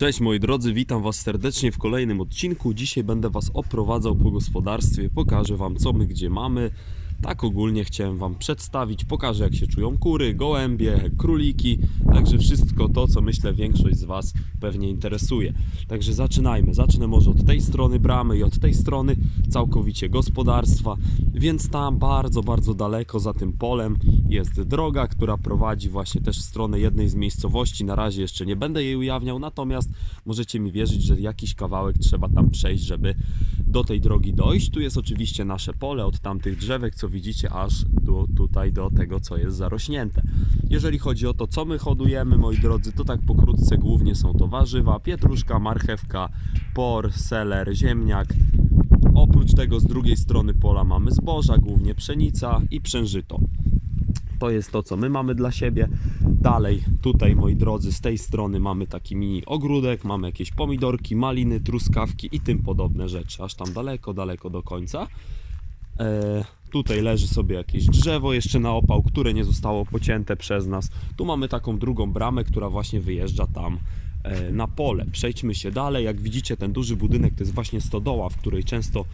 Cześć moi drodzy, witam Was serdecznie w kolejnym odcinku. Dzisiaj będę Was oprowadzał po gospodarstwie, pokażę Wam co my gdzie mamy. Tak ogólnie chciałem Wam przedstawić, pokażę jak się czują kury, gołębie, króliki, także wszystko to co myślę większość z Was pewnie interesuje. Także zaczynajmy, zacznę może od tej strony bramy i od tej strony całkowicie gospodarstwa, więc tam bardzo, bardzo daleko za tym polem jest droga, która prowadzi właśnie też w stronę jednej z miejscowości. Na razie jeszcze nie będę jej ujawniał, natomiast możecie mi wierzyć, że jakiś kawałek trzeba tam przejść, żeby do tej drogi dojść. Tu jest oczywiście nasze pole od tamtych drzewek, co widzicie, aż do, tutaj do tego, co jest zarośnięte. Jeżeli chodzi o to, co my hodujemy, moi drodzy, to tak pokrótce głównie są to warzywa, pietruszka, marchewka, por, seler, ziemniak. Oprócz tego z drugiej strony pola mamy zboża, głównie pszenica i przężyto. To jest to, co my mamy dla siebie. Dalej, tutaj, moi drodzy, z tej strony mamy taki mini ogródek, mamy jakieś pomidorki, maliny, truskawki i tym podobne rzeczy, aż tam daleko, daleko do końca. E, tutaj leży sobie jakieś drzewo jeszcze na opał, które nie zostało pocięte przez nas. Tu mamy taką drugą bramę, która właśnie wyjeżdża tam e, na pole. Przejdźmy się dalej. Jak widzicie, ten duży budynek to jest właśnie stodoła, w której często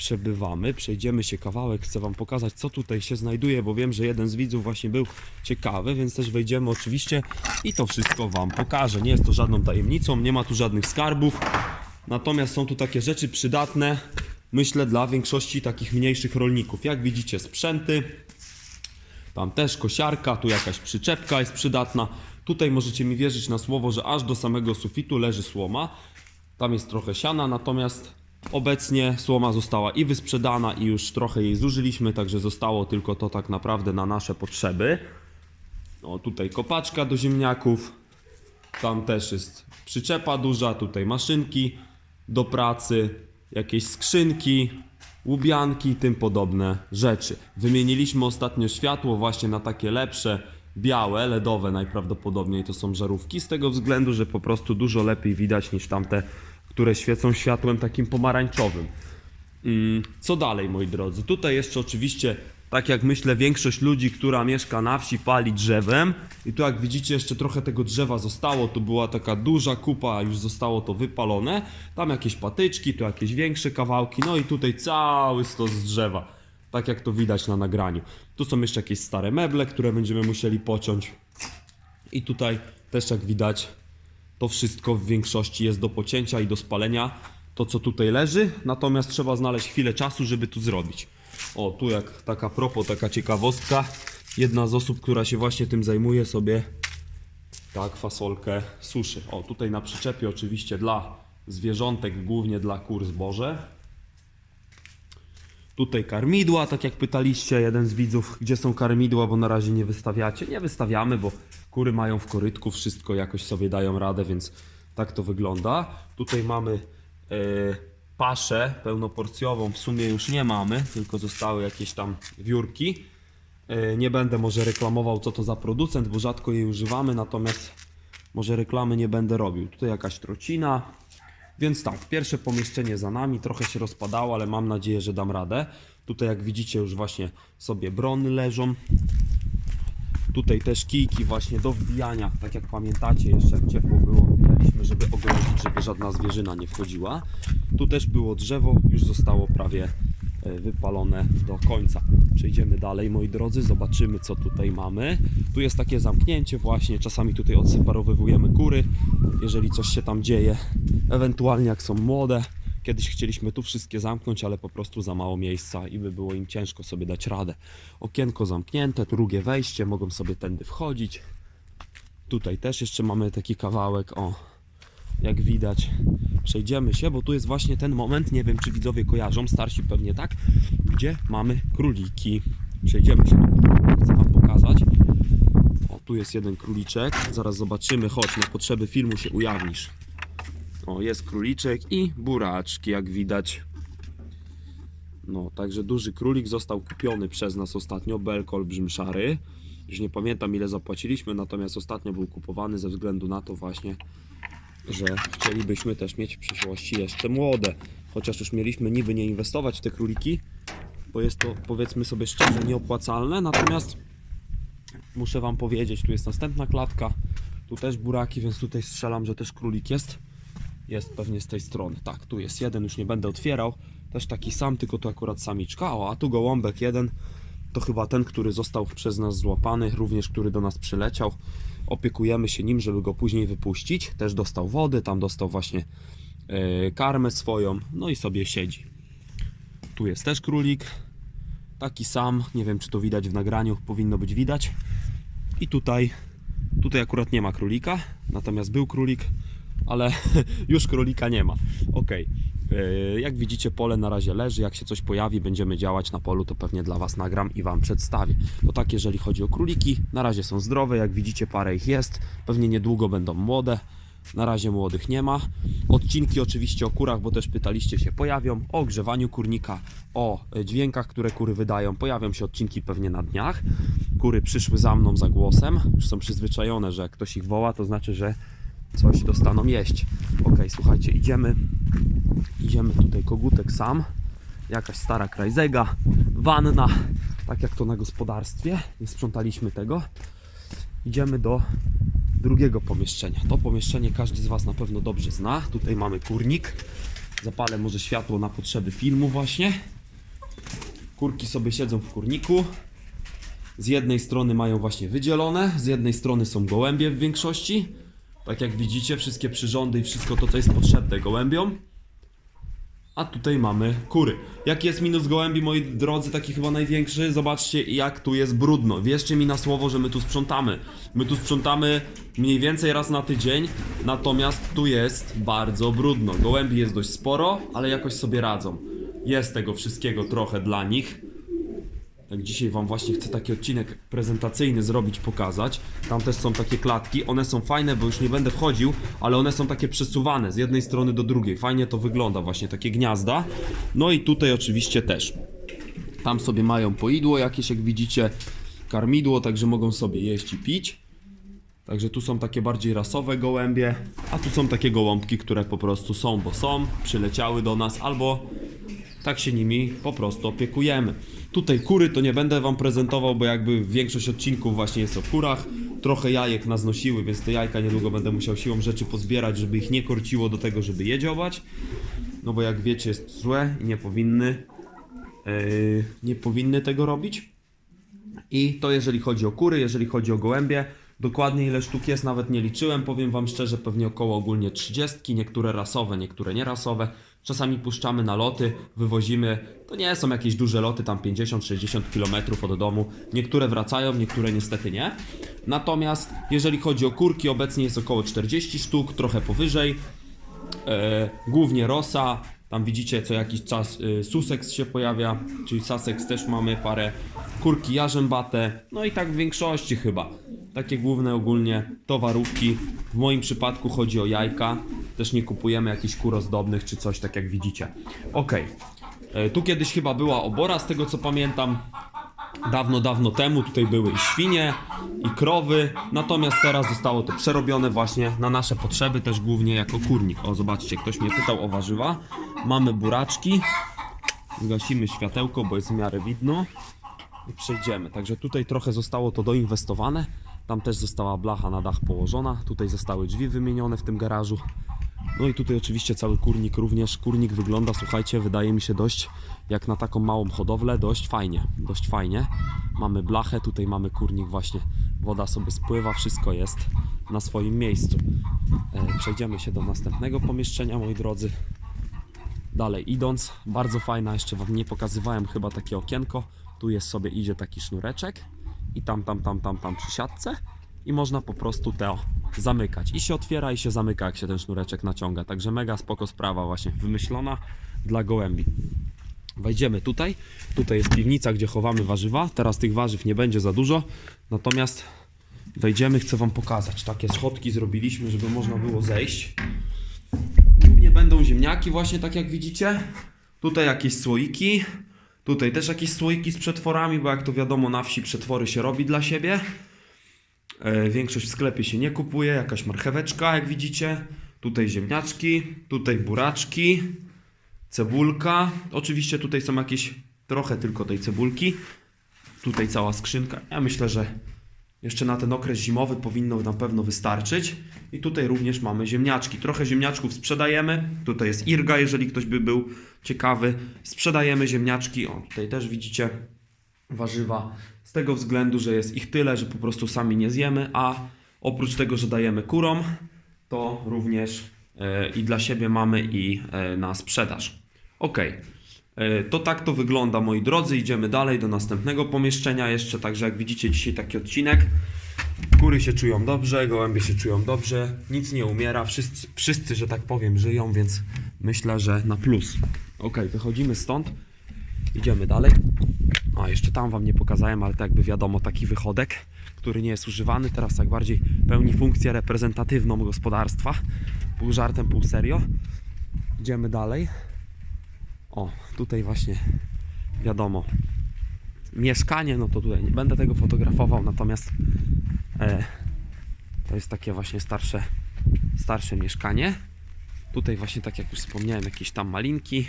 przebywamy. Przejdziemy się kawałek, chcę Wam pokazać, co tutaj się znajduje, bo wiem, że jeden z widzów właśnie był ciekawy, więc też wejdziemy oczywiście i to wszystko Wam pokażę. Nie jest to żadną tajemnicą, nie ma tu żadnych skarbów, natomiast są tu takie rzeczy przydatne, myślę, dla większości takich mniejszych rolników. Jak widzicie, sprzęty, tam też kosiarka, tu jakaś przyczepka jest przydatna. Tutaj możecie mi wierzyć na słowo, że aż do samego sufitu leży słoma. Tam jest trochę siana, natomiast obecnie słoma została i wysprzedana i już trochę jej zużyliśmy, także zostało tylko to tak naprawdę na nasze potrzeby. O, tutaj kopaczka do ziemniaków. Tam też jest przyczepa duża, tutaj maszynki do pracy, jakieś skrzynki, łubianki i tym podobne rzeczy. Wymieniliśmy ostatnio światło właśnie na takie lepsze, białe, LEDowe najprawdopodobniej to są żarówki, z tego względu, że po prostu dużo lepiej widać niż tamte, które świecą światłem takim pomarańczowym. Mm, Co dalej, moi drodzy? Tutaj jeszcze oczywiście, tak jak myślę, większość ludzi, która mieszka na wsi, pali drzewem. I tu, jak widzicie, jeszcze trochę tego drzewa zostało. Tu była taka duża kupa, już zostało to wypalone. Tam jakieś patyczki, tu jakieś większe kawałki. No i tutaj cały stos drzewa. Tak jak to widać na nagraniu. Tu są jeszcze jakieś stare meble, które będziemy musieli pociąć. I tutaj też, jak widać, to wszystko w większości jest do pocięcia i do spalenia. To, co tutaj leży, natomiast trzeba znaleźć chwilę czasu, żeby tu zrobić. O, tu jak taka propos, taka ciekawostka. Jedna z osób, która się właśnie tym zajmuje, sobie tak fasolkę suszy. O, tutaj na przyczepie oczywiście dla zwierzątek, głównie dla kur zboże. Tutaj karmidła, tak jak pytaliście jeden z widzów, gdzie są karmidła, bo na razie nie wystawiacie. Nie wystawiamy, bo kury mają w korytku, wszystko jakoś sobie dają radę, więc tak to wygląda. Tutaj mamy e, paszę pełnoporcjową, w sumie już nie mamy, tylko zostały jakieś tam wiórki. E, nie będę może reklamował co to za producent, bo rzadko jej używamy, natomiast może reklamy nie będę robił. Tutaj jakaś trocina, więc tak, pierwsze pomieszczenie za nami, trochę się rozpadało, ale mam nadzieję, że dam radę. Tutaj jak widzicie już właśnie sobie brony leżą. Tutaj też kijki właśnie do wbijania, tak jak pamiętacie jeszcze jak ciepło było, wbijaliśmy, żeby ogrodzić, żeby żadna zwierzyna nie wchodziła. Tu też było drzewo, już zostało prawie e, wypalone do końca. Przejdziemy dalej moi drodzy, zobaczymy co tutaj mamy. Tu jest takie zamknięcie właśnie, czasami tutaj odseparowywujemy kury, jeżeli coś się tam dzieje, ewentualnie jak są młode. Kiedyś chcieliśmy tu wszystkie zamknąć, ale po prostu za mało miejsca i by było im ciężko sobie dać radę. Okienko zamknięte, drugie wejście, mogą sobie tędy wchodzić. Tutaj też jeszcze mamy taki kawałek, o, jak widać. Przejdziemy się, bo tu jest właśnie ten moment, nie wiem czy widzowie kojarzą, starsi pewnie tak, gdzie mamy króliki. Przejdziemy się chcę Wam pokazać. O, tu jest jeden króliczek, zaraz zobaczymy, chodź, na potrzeby filmu się ujawnisz. O, jest króliczek i buraczki, jak widać. No, także duży królik został kupiony przez nas ostatnio, belk olbrzym szary. Już nie pamiętam ile zapłaciliśmy, natomiast ostatnio był kupowany ze względu na to właśnie, że chcielibyśmy też mieć w przyszłości jeszcze młode. Chociaż już mieliśmy niby nie inwestować w te króliki, bo jest to powiedzmy sobie szczerze nieopłacalne, natomiast muszę Wam powiedzieć, tu jest następna klatka, Tu też buraki, więc tutaj strzelam, że też królik jest. Jest pewnie z tej strony. Tak, tu jest jeden, już nie będę otwierał. Też taki sam, tylko tu akurat samiczka. O, a tu gołąbek jeden. To chyba ten, który został przez nas złapany, również który do nas przyleciał. Opiekujemy się nim, żeby go później wypuścić. Też dostał wody, tam dostał właśnie e, karmę swoją. No i sobie siedzi. Tu jest też królik. Taki sam. Nie wiem, czy to widać w nagraniu. Powinno być widać. I tutaj, tutaj akurat nie ma królika. Natomiast był królik, ale już królika nie ma. Ok. Jak widzicie, pole na razie leży. Jak się coś pojawi, będziemy działać na polu, to pewnie dla Was nagram i Wam przedstawię. To tak, jeżeli chodzi o króliki, na razie są zdrowe. Jak widzicie, parę ich jest. Pewnie niedługo będą młode. Na razie młodych nie ma. Odcinki oczywiście o kurach, bo też pytaliście się, pojawią. O ogrzewaniu kurnika, o e, dźwiękach, które kury wydają. Pojawią się odcinki pewnie na dniach. Kury przyszły za mną za głosem. Już są przyzwyczajone, że jak ktoś ich woła, to znaczy, że coś dostaną jeść. Ok, słuchajcie, idziemy. Idziemy tutaj kogutek sam. Jakaś stara krajzega, wanna, tak jak to na gospodarstwie. Nie sprzątaliśmy tego. Idziemy do drugiego pomieszczenia. To pomieszczenie każdy z Was na pewno dobrze zna. Tutaj mamy kurnik. Zapalę może światło na potrzeby filmu właśnie. Kurki sobie siedzą w kurniku. Z jednej strony mają właśnie wydzielone, z jednej strony są gołębie w większości. Tak jak widzicie, wszystkie przyrządy i wszystko to, co jest potrzebne gołębiom. A tutaj mamy kury. Jaki jest minus gołębi, moi drodzy, taki chyba największy? Zobaczcie, jak tu jest brudno. Wierzcie mi na słowo, że my tu sprzątamy. My tu sprzątamy mniej więcej raz na tydzień, natomiast tu jest bardzo brudno. Gołębi jest dość sporo, ale jakoś sobie radzą. Jest tego wszystkiego trochę dla nich. Tak dzisiaj Wam właśnie chcę taki odcinek prezentacyjny zrobić, pokazać. Tam też są takie klatki, one są fajne, bo już nie będę wchodził, ale one są takie przesuwane z jednej strony do drugiej. Fajnie to wygląda właśnie, takie gniazda. No i tutaj oczywiście też. Tam sobie mają poidło jakieś, jak widzicie, karmidło, także mogą sobie jeść i pić. Także tu są takie bardziej rasowe gołębie, a tu są takie gołąbki, które po prostu są, bo są, przyleciały do nas, albo tak się nimi po prostu opiekujemy. Tutaj kury to nie będę wam prezentował, bo jakby większość odcinków właśnie jest o kurach. Trochę jajek naznosiły, więc te jajka niedługo będę musiał siłą rzeczy pozbierać, żeby ich nie korciło do tego, żeby je dziobać. No bo jak wiecie jest złe i nie powinny, yy, nie powinny tego robić. I to jeżeli chodzi o kury, jeżeli chodzi o gołębie, dokładnie ile sztuk jest, nawet nie liczyłem, powiem Wam szczerze, pewnie około ogólnie 30, niektóre rasowe, niektóre nierasowe. Czasami puszczamy na loty, wywozimy, to nie są jakieś duże loty, tam 50-60 km od domu. Niektóre wracają, niektóre niestety nie. Natomiast jeżeli chodzi o kurki, obecnie jest około 40 sztuk, trochę powyżej. E, głównie rosa. Tam widzicie co jakiś czas e, Sussex się pojawia, czyli Sussex też mamy parę kurki jarzębate, no i tak w większości chyba. Takie główne ogólnie towarówki. W moim przypadku chodzi o jajka. Też nie kupujemy jakichś kur ozdobnych czy coś, tak jak widzicie. Ok. Tu kiedyś chyba była obora, z tego co pamiętam. Dawno, dawno temu tutaj były i świnie, i krowy, natomiast teraz zostało to przerobione właśnie na nasze potrzeby, też głównie jako kurnik. O, zobaczcie, ktoś mnie pytał o warzywa. Mamy buraczki. Zgasimy światełko, bo jest w miarę widno. I przejdziemy. Także tutaj trochę zostało to doinwestowane. Tam też została blacha na dach położona. Tutaj zostały drzwi wymienione w tym garażu. No i tutaj oczywiście cały kurnik również. Kurnik wygląda, słuchajcie, wydaje mi się dość jak na taką małą hodowlę, dość fajnie, dość fajnie. Mamy blachę, tutaj mamy kurnik właśnie, woda sobie spływa, wszystko jest na swoim miejscu. E, przejdziemy się do następnego pomieszczenia, moi drodzy. Dalej idąc, bardzo fajna, jeszcze wam nie pokazywałem chyba takie okienko. Tu jest sobie, idzie taki sznureczek i tam, tam, tam, tam, tam przy siatce i można po prostu to zamykać. I się otwiera i się zamyka, jak się ten sznureczek naciąga. Także mega spoko sprawa właśnie, wymyślona dla gołębi. Wejdziemy tutaj. Tutaj jest piwnica, gdzie chowamy warzywa. Teraz tych warzyw nie będzie za dużo. Natomiast wejdziemy, chcę Wam pokazać. Takie schodki zrobiliśmy, żeby można było zejść. Głównie będą ziemniaki właśnie, tak jak widzicie. Tutaj jakieś słoiki. Tutaj też jakieś słoiki z przetworami, bo jak to wiadomo na wsi przetwory się robi dla siebie. E, Większość w sklepie się nie kupuje. Jakaś marcheweczka, jak widzicie. Tutaj ziemniaczki, tutaj buraczki, cebulka. Oczywiście tutaj są jakieś trochę tylko tej cebulki. Tutaj cała skrzynka. Ja myślę, że Jeszcze na ten okres zimowy powinno na pewno wystarczyć. I tutaj również mamy ziemniaczki. Trochę ziemniaczków sprzedajemy. Tutaj jest Irga, jeżeli ktoś by był ciekawy. Sprzedajemy ziemniaczki. O, tutaj też widzicie warzywa. Z tego względu, że jest ich tyle, że po prostu sami nie zjemy, a oprócz tego, że dajemy kurom, to również e, i dla siebie mamy i e, na sprzedaż. Ok. E, To tak to wygląda, moi drodzy. Idziemy dalej do następnego pomieszczenia jeszcze. Także jak widzicie, dzisiaj taki odcinek. Kury się czują dobrze, gołębie się czują dobrze, nic nie umiera, wszyscy, wszyscy, że tak powiem, żyją, więc myślę, że na plus. Ok, wychodzimy stąd, idziemy dalej. A, jeszcze tam Wam nie pokazałem, ale tak jakby wiadomo, taki wychodek, który nie jest używany, teraz tak bardziej pełni funkcję reprezentatywną gospodarstwa. Pół żartem, pół serio. Idziemy dalej. O, tutaj właśnie wiadomo, mieszkanie, no to tutaj nie będę tego fotografował, natomiast e, to jest takie właśnie starsze, starsze mieszkanie. Tutaj właśnie, tak jak już wspomniałem, jakieś tam malinki,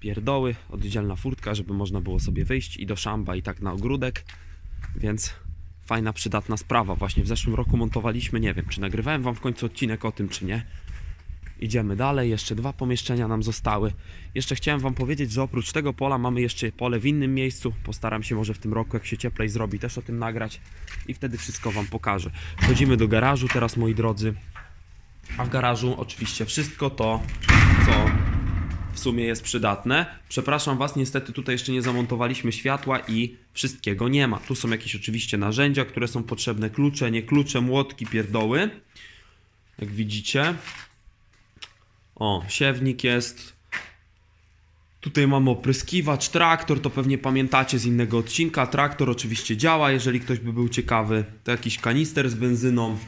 pierdoły, oddzielna furtka, żeby można było sobie wyjść i do szamba i tak na ogródek, więc fajna, przydatna sprawa. Właśnie w zeszłym roku montowaliśmy, nie wiem, czy nagrywałem Wam w końcu odcinek o tym, czy nie. Idziemy dalej, jeszcze dwa pomieszczenia nam zostały. Jeszcze chciałem Wam powiedzieć, że oprócz tego pola mamy jeszcze pole w innym miejscu. Postaram się może w tym roku, jak się cieplej zrobi, też o tym nagrać i wtedy wszystko Wam pokażę. Wchodzimy do garażu teraz, moi drodzy. A w garażu oczywiście wszystko to, co w sumie jest przydatne. Przepraszam Was, niestety tutaj jeszcze nie zamontowaliśmy światła i wszystkiego nie ma. Tu są jakieś oczywiście narzędzia, które są potrzebne, klucze, nie klucze, młotki, pierdoły. Jak widzicie. O, siewnik jest. Tutaj mamy opryskiwacz, traktor, to pewnie pamiętacie z innego odcinka. Traktor oczywiście działa, jeżeli ktoś by był ciekawy. To jakiś kanister z benzyną.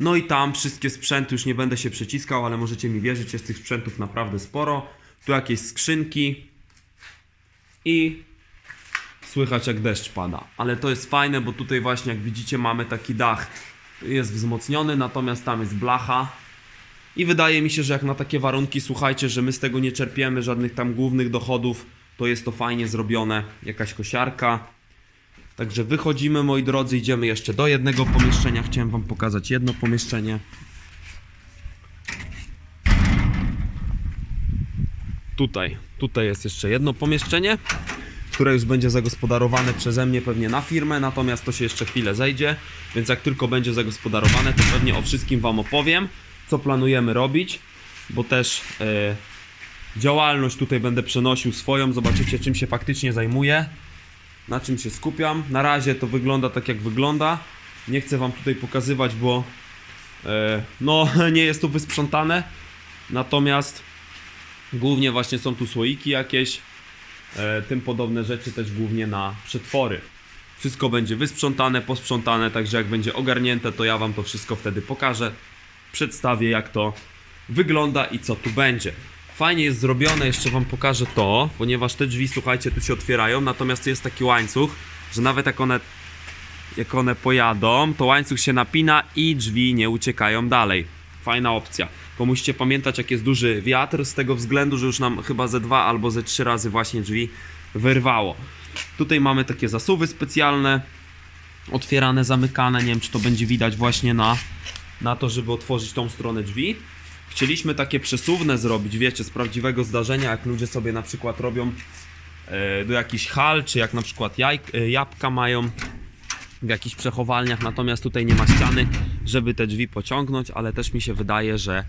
No i tam wszystkie sprzęty, już nie będę się przyciskał, ale możecie mi wierzyć, jest tych sprzętów naprawdę sporo. Tu jakieś skrzynki i słychać jak deszcz pada. Ale to jest fajne, bo tutaj właśnie jak widzicie mamy taki dach, jest wzmocniony, natomiast tam jest blacha. I wydaje mi się, że jak na takie warunki, słuchajcie, że my z tego nie czerpiemy żadnych tam głównych dochodów, to jest to fajnie zrobione. Jakaś kosiarka. Także wychodzimy, moi drodzy, idziemy jeszcze do jednego pomieszczenia. Chciałem Wam pokazać jedno pomieszczenie. Tutaj, tutaj jest jeszcze jedno pomieszczenie, które już będzie zagospodarowane przeze mnie pewnie na firmę, natomiast to się jeszcze chwilę zejdzie, więc jak tylko będzie zagospodarowane, to pewnie o wszystkim Wam opowiem, co planujemy robić, bo też e, działalność tutaj będę przenosił swoją, zobaczycie czym się faktycznie zajmuję na czym się skupiam. Na razie to wygląda tak jak wygląda. Nie chcę Wam tutaj pokazywać, bo e, no nie jest tu wysprzątane. Natomiast głównie właśnie są tu słoiki jakieś, e, tym podobne rzeczy też głównie na przetwory. Wszystko będzie wysprzątane, posprzątane, także jak będzie ogarnięte, to ja Wam to wszystko wtedy pokażę. Przedstawię jak to wygląda i co tu będzie. Fajnie jest zrobione, jeszcze Wam pokażę to, ponieważ te drzwi, słuchajcie, tu się otwierają, natomiast jest taki łańcuch, że nawet jak one, jak one pojadą, to łańcuch się napina i drzwi nie uciekają dalej. Fajna opcja. Tylko musicie pamiętać, jak jest duży wiatr, z tego względu, że już nam chyba ze dwa albo ze trzy razy właśnie drzwi wyrwało. Tutaj mamy takie zasuwy specjalne, otwierane, zamykane, nie wiem czy to będzie widać właśnie na, na to, żeby otworzyć tą stronę drzwi. Chcieliśmy takie przesuwne zrobić, wiecie, z prawdziwego zdarzenia, jak ludzie sobie na przykład robią e, do jakichś hal, czy jak na przykład jaj, e, jabłka mają w jakichś przechowalniach, natomiast tutaj nie ma ściany, żeby te drzwi pociągnąć, ale też mi się wydaje, że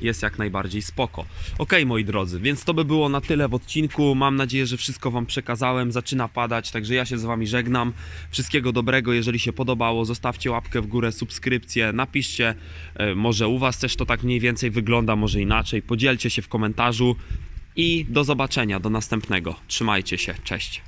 jest jak najbardziej spoko. Ok, moi drodzy, więc to by było na tyle w odcinku. Mam nadzieję, że wszystko Wam przekazałem. Zaczyna padać, także ja się z Wami żegnam. Wszystkiego dobrego, jeżeli się podobało, zostawcie łapkę w górę, subskrypcję, napiszcie, e, może u Was też to tak mniej więcej wygląda, może inaczej. Podzielcie się w komentarzu i do zobaczenia, do następnego. Trzymajcie się, cześć.